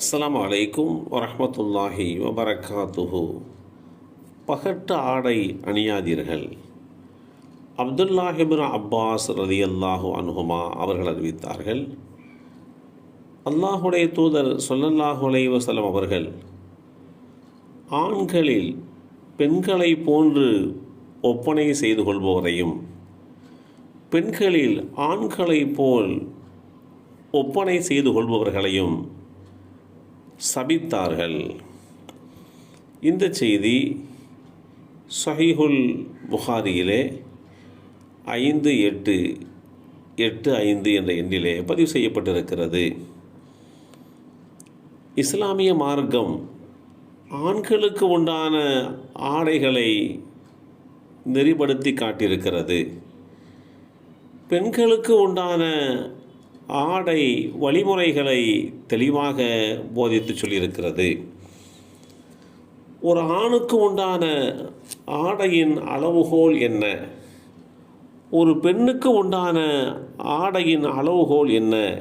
அஸ்லாம் அலைக்கும் வரமத்துல்லாஹி வபரகாத்துஹு. பகட்டு ஆடை அணியாதீர்கள். அப்துல்லாஹிபின் அப்பாஸ் ரலியல்லாஹு அனுகுமா அவர்கள் அறிவித்தார்கள். அல்லாஹுடைய தூதர் சொல்லல்லாஹு அலைவசலம் அவர்கள் ஆண்களில் பெண்களை போன்று ஒப்பனை செய்து கொள்பவரையும் பெண்களில் ஆண்களைப் போல் ஒப்பனை செய்து கொள்பவர்களையும் சபித்தார்கள். இந்த செய்தி சஹிஹுல் புகாரியிலே ஐந்து எட்டு எட்டு ஐந்து என்ற எண்ணிலே பதிவு செய்யப்பட்டிருக்கிறது. இஸ்லாமிய மார்க்கம் ஆண்களுக்கு உண்டான ஆடைகளை நெறிப்படுத்தி காட்டியிருக்கிறது. பெண்களுக்கு உண்டான ஆடை வழிமுறைகளை தெளிவாக போதித்து சொல்லியிருக்கிறது. ஒரு ஆணுக்கு உண்டான ஆடையின் அளவுகோல் என்ன? ஒரு பெண்ணுக்கு உண்டான ஆடையின் அளவுகோல் என்ன?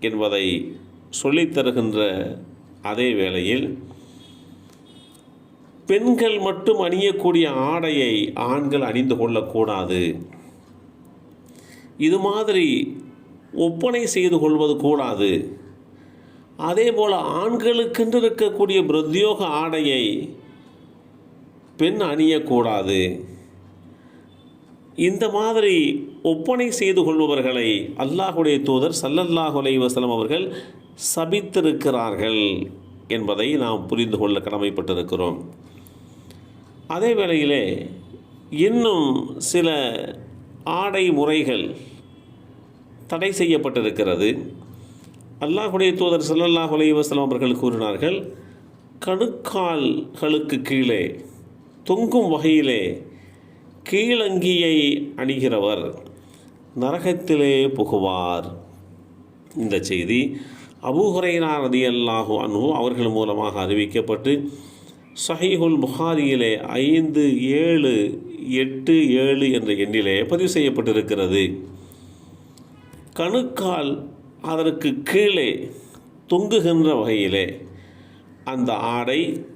என்பதை சொல்லித்தருகின்ற அதே வேளையில் பெண்கள் மட்டும் அணியக்கூடிய ஆடையை ஆண்கள் அணிந்து கொள்ளக்கூடாது. இது மாதிரி ஒப்பனை செய்து கொள்வது கூடாது. அதே போல் ஆண்களுக்கென்று இருக்கக்கூடிய பிரத்யோக ஆடையை பெண் அணியக்கூடாது. இந்த மாதிரி ஒப்பனை செய்து கொள்பவர்களை அல்லாஹுடைய தூதர் சல்லல்லாஹு அலைஹி அவர்கள் சபித்திருக்கிறார்கள் என்பதை நாம் புரிந்து கொள்ள கடமைப்பட்டிருக்கிறோம். அதே வேளையிலே இன்னும் சில ஆடை முறைகள் தடை செய்யப்பட்டிருக்கிறது. அல்லாஹுடைய தூதர் சல்லல்லாஹ் அலைஹி அவர்கள் கூறினார்கள் கணுக்கால்களுக்கு கீழே தொங்கும் வகையிலே கீழங்கியை அணிகிறவர் நரகத்திலே புகுவார். இந்த செய்தி அபூஹுரைனா ரதி அல்லாஹு அனு அவர்கள் மூலமாக அறிவிக்கப்பட்டு சஹீஹுல் புகாரியிலே ஐந்து ஏழு எட்டு ஏழு என்ற எண்ணிலே பதிவு செய்யப்பட்டிருக்கிறது. கணுக்கால் அதற்கு கீழே தொங்குகின்ற வகையிலே அந்த ஆடை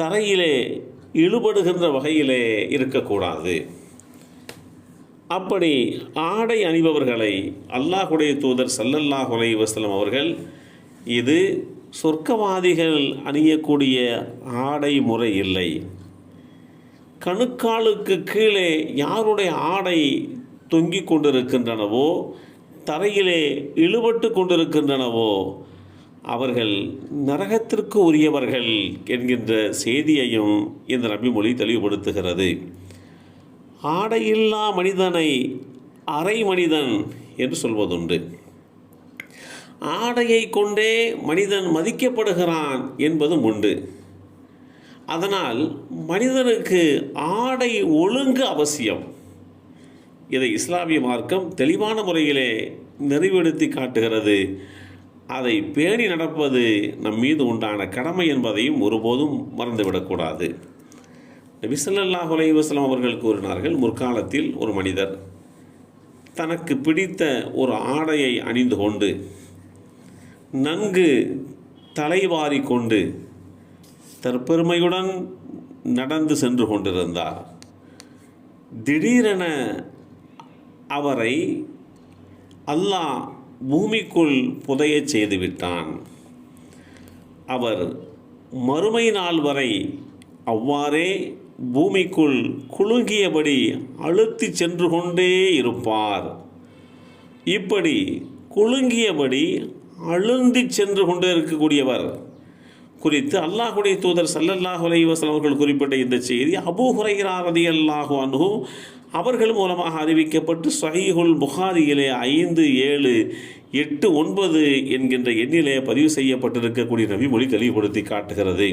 தரையிலே இழுபடுகின்ற வகையிலே இருக்கக்கூடாது. அப்படி ஆடை அணிபவர்களை அல்லாஹுடைய தூதர் சல்லல்லாஹ் வசலம் அவர்கள் இது சொர்க்கவாதிகள் அணியக்கூடிய ஆடை முறை இல்லை. கணுக்காலுக்கு கீழே யாருடைய ஆடை தொங்கிக் கொண்டிருக்கின்றனவோ தரையிலே இழுபட்டு கொண்டிருக்கின்றனவோ அவர்கள் நரகத்திற்கு உரியவர்கள் என்கின்ற செய்தியையும் இந்த நபிமொழி தெளிவுபடுத்துகிறது. ஆடையில்லா மனிதனை அரை மனிதன் என்று சொல்வதுண்டு. ஆடையை கொண்டே மனிதன் மதிக்கப்படுகிறான் என்பதும் உண்டு. அதனால் மனிதனுக்கு ஆடை ஒழுங்கு அவசியம். இதை இஸ்லாமிய மார்க்கம் தெளிவான முறையிலே நிறைவேடுத்தி காட்டுகிறது. அதை பேணி நடப்பது நம் மீது உண்டான கடமை என்பதையும் ஒருபோதும் மறந்துவிடக்கூடாது நபி ஸல்லல்லாஹு அவர்கள் கூறினார்கள் முற்காலத்தில் ஒரு மனிதர் தனக்கு பிடித்த ஒரு ஆடையை அணிந்து கொண்டு நன்கு தலைவாரி கொண்டு தற்பெருமையுடன் நடந்து சென்று கொண்டிருந்தார். திடீரென அவரை அல்லாஹ் பூமிக்குள் புதையச் செய்துவிட்டான். அவர் மறுமை நாள் வரை அவ்வாறே பூமிக்குள் குலுங்கியபடி அழுத்தி சென்று கொண்டே இருப்பார். இப்படி குலுங்கியபடி அழுந்தி சென்று கொண்டே இருக்கக்கூடியவர் குறித்து அல்லாஹுடைய தூதர் சல்லல்லாஹு அலைஹி அவர்கள் குறிப்பிட்ட இந்த செய்தி அபூ ஹுரைரா ரலியல்லாஹு அன்ஹு அவர்கள் மூலமாக அறிவிக்கப்பட்டு சஹீஹுல் புகாரியிலே ஐந்து ஏழு எட்டு ஒன்பது என்கின்ற எண்ணிலே பதிவு செய்யப்பட்டிருக்கக்கூடிய நபிமொழி தெளிவுபடுத்தி காட்டுகிறது.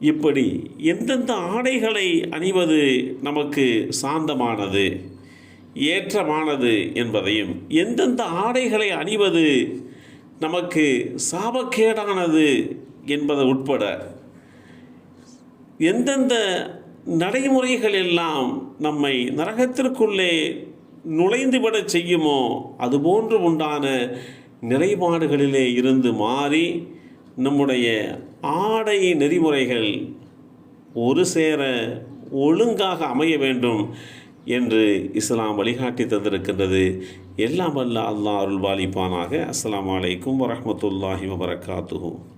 இப்படி எந்தெந்த ஆடைகளை அணிவது நமக்கு சாந்தமானது ஏற்றமானது என்பதையும் எந்தெந்த ஆடைகளை அணிவது நமக்கு சாபக்கேடானது என்பது உட்பட எந்தெந்த நடைமுறைகள் எல்லாம் நம்மை நரகத்திற்குள்ளே நுழைந்துவிடச் செய்யுமோ அதுபோன்று உண்டான நிலைப்பாடுகளிலே இருந்து மாறி நம்முடைய ஆடை நெறிமுறைகள் ஒரு சேர ஒழுங்காக அமைய வேண்டும் என்று இஸ்லாம் வழிகாட்டி தந்திருக்கின்றது. எல்லாம் அல்ல அல்லாஹ் அருள் பாலிப்பானாக அஸ்ஸலாமு அலைக்கும் வரஹ்மத்துல்லாஹி வபரகாத்துஹு.